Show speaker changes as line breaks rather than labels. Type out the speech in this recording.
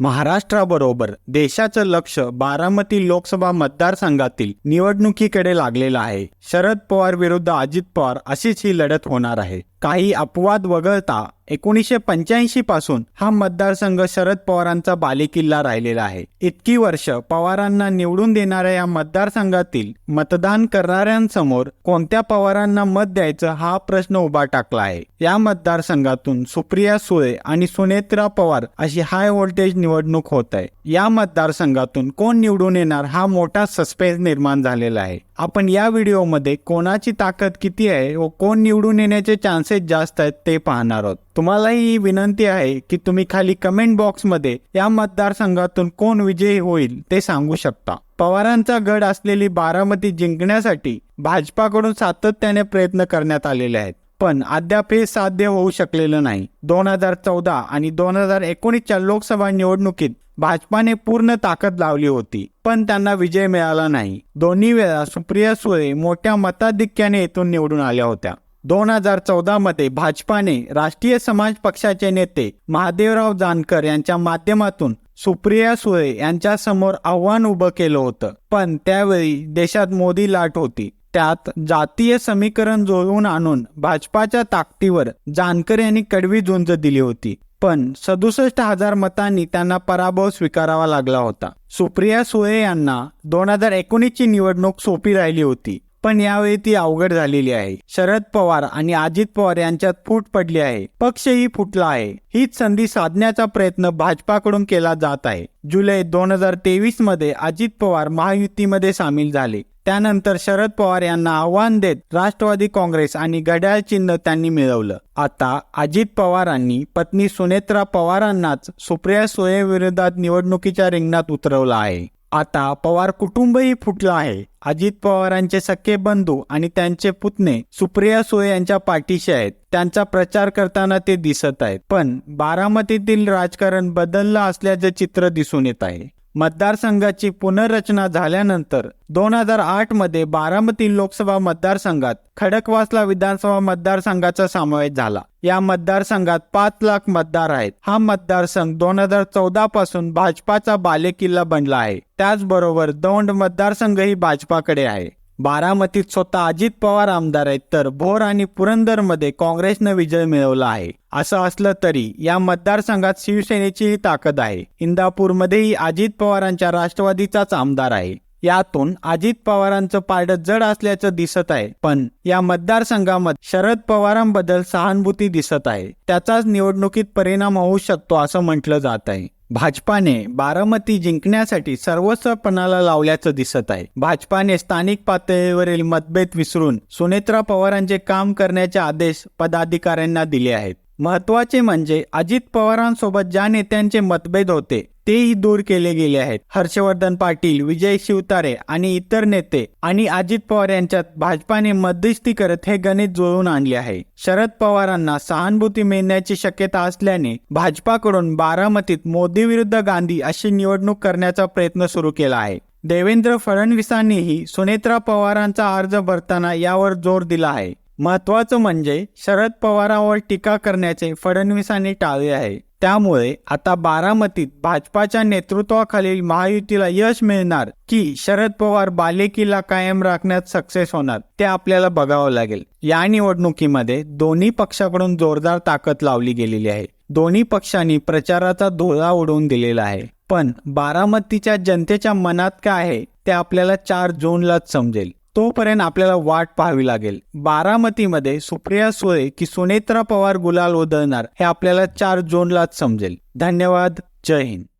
महाराष्ट्राबरोबर देशाचं लक्ष बारामती लोकसभा मतदारसंघातील निवडणुकीकडे लागलेलं आहे. शरद पवार विरुद्ध अजित पवार अशीच ही लढत होणार आहे. काही अपवाद वगळता एकोणीसशे पंच्याऐंशी पासून हा मतदारसंघ शरद पवारांचा बालेकिल्ला राहिलेला आहे. इतकी वर्ष पवारांना निवडून देणाऱ्या या मतदारसंघातील मतदान करणाऱ्यांसमोर कोणत्या पवारांना मत द्यायचं हा प्रश्न उभा टाकला आहे. या मतदारसंघातून सुप्रिया सुळे आणि सुनेत्रा पवार अशी हाय व्होल्टेज निवडणूक होत आहे. या मतदारसंघातून कोण निवडून येणार हा मोठा सस्पेन्स निर्माण झालेला आहे. आपण या व्हिडिओमध्ये कोणाची ताकद किती आहे व कोण निवडून येण्याचे चान्सेस जास्त आहेत ते पाहणार आहोत. तुम्हालाही ही विनंती आहे की तुम्ही खाली कमेंट बॉक्समध्ये या मतदारसंघातून कोण विजयी होईल ते सांगू शकता. पवारांचा गड असलेली बारामती जिंकण्यासाठी भाजपाकडून सातत्याने प्रयत्न करण्यात आलेले आहेत. पण अद्याप हे साध्य होऊ शकलेलं नाही. दोन हजार चौदा आणि दोन हजार एकोणीसच्या लोकसभा निवडणुकीत भाजपाने पूर्ण ताकद लावली होती पण त्यांना विजय मिळाला नाही. दोन्ही वेळा सुप्रिया सुळे मोठ्या मताधिक्याने येथून निवडून आल्या होत्या. दोन हजार चौदा मध्ये भाजपाने राष्ट्रीय समाज पक्षाचे नेते महादेवराव जानकर यांच्या माध्यमातून सुप्रिया सुळे यांच्या समोर आव्हान उभं केलं होतं. पण त्यावेळी देशात मोदी लाट होती. त्यात जातीय समीकरण जुळवून आणून भाजपाच्या ताकदीवर जानकर यांनी कडवी झुंज दिली होती. पण सदुसष्ट हजार मतांनी त्यांना पराभव स्वीकारावा लागला होता. सुप्रिया सुळे यांना दोन हजार एकोणीसची निवडणूक सोपी राहिली होती पण यावेळी ती अवघड झालेली आहे. शरद पवार आणि अजित पवार यांच्यात फूट पडली आहे. पक्षही फुटला आहे. हीच संधी साधण्याचा प्रयत्न भाजपाकडून केला जात आहे. जुलै दोन हजार तेवीसमध्ये अजित पवार महायुतीमध्ये सामील झाले. त्यानंतर शरद पवार यांना आव्हान देत राष्ट्रवादी काँग्रेस आणि घड्याळ चिन्ह त्यांनी मिळवलं. आता अजित पवारांनी पत्नी सुनेत्रा पवारांनाच सुप्रिया सुळे विरोधात निवडणुकीच्या रिंगणात उतरवलं आहे. आता पवार कुटुंबही फुटलं आहे. अजित पवारांचे सख्खे बंधू आणि त्यांचे पुतणे सुप्रिया सुळे यांच्या पाठीशी आहेत. त्यांचा प्रचार करताना ते दिसत आहेत. पण बारामतीतील राजकारण बदललं असल्याचे चित्र दिसून येत आहे. मतदारसंघाची पुनर्रचना झाल्यानंतर दोन हजार आठमध्ये बारामती लोकसभा मतदारसंघात खडकवासला विधानसभा मतदारसंघाचा समावेश झाला. या मतदारसंघात पाच लाख मतदार आहेत. हा मतदारसंघ दोन हजार चौदा पासून भाजपाचा बालेकिल्ला बनला आहे. त्याचबरोबर दौंड मतदारसंघही भाजपाकडे आहे. बारामतीत स्वतः अजित पवार आमदार आहेत तर भोर आणि पुरंदरमध्ये काँग्रेसनं विजय मिळवला आहे. असं असलं तरी या मतदारसंघात शिवसेनेचीही ताकद आहे. इंदापूरमध्येही अजित पवारांच्या राष्ट्रवादीचाच आमदार आहे. यातून अजित पवारांचं पारडं जड असल्याचं दिसत आहे. पण या मतदारसंघामध्ये शरद पवारांबद्दल सहानुभूती दिसत आहे. त्याचाच निवडणुकीत परिणाम होऊ शकतो असं म्हटलं जात आहे. भाजपाने बारामती जिंकण्यासाठी सर्वस्व पणाला लावल्याचं दिसत आहे. भाजपाने स्थानिक पातळीवरील मतभेद विसरून सुनेत्रा पवारांचे काम करण्याचे आदेश पदाधिकाऱ्यांना दिले आहेत. महत्त्वाचे म्हणजे अजित पवारांसोबत ज्या नेत्यांचे मतभेद होते तेही दूर केले गेले आहेत. हर्षवर्धन पाटील विजय शिवतारे आणि इतर नेते आणि अजित पवार यांच्यात भाजपाने मध्यस्थी करत हे गणित जुळवून आणले आहे. शरद पवारांना सहानुभूती मिळण्याची शक्यता असल्याने भाजपाकडून बारामतीत मोदी विरुद्ध गांधी अशी निवडणूक करण्याचा प्रयत्न सुरू केला आहे. देवेंद्र फडणवीसांनीही सुनेत्रा पवारांचा अर्ज भरताना यावर जोर दिला आहे. महत्वाचं म्हणजे शरद पवारांवर टीका करण्याचे फडणवीसांनी टाळले आहे. त्यामुळे आता बारामतीत भाजपाच्या नेतृत्वाखालील महायुतीला यश मिळणार की शरद पवार बालेकिल्ला कायम राखण्यात सक्सेस होणार ते आपल्याला बघावं लागेल. या निवडणुकीमध्ये दोन्ही पक्षाकडून जोरदार ताकद लावली गेलेली आहे. दोन्ही पक्षांनी प्रचाराचा धोळा उडवून दिलेला आहे. पण बारामतीच्या जनतेच्या मनात काय आहे ते आपल्याला चार जूनलाच समजेल. तोपर्यंत आपल्याला वाट पाहावी लागेल. बारामतीमध्ये सुप्रिया सुळे की सुनेत्रा पवार गुलाल उधळणार हे आपल्याला चार जूनलाच समजेल. धन्यवाद. जय हिंद.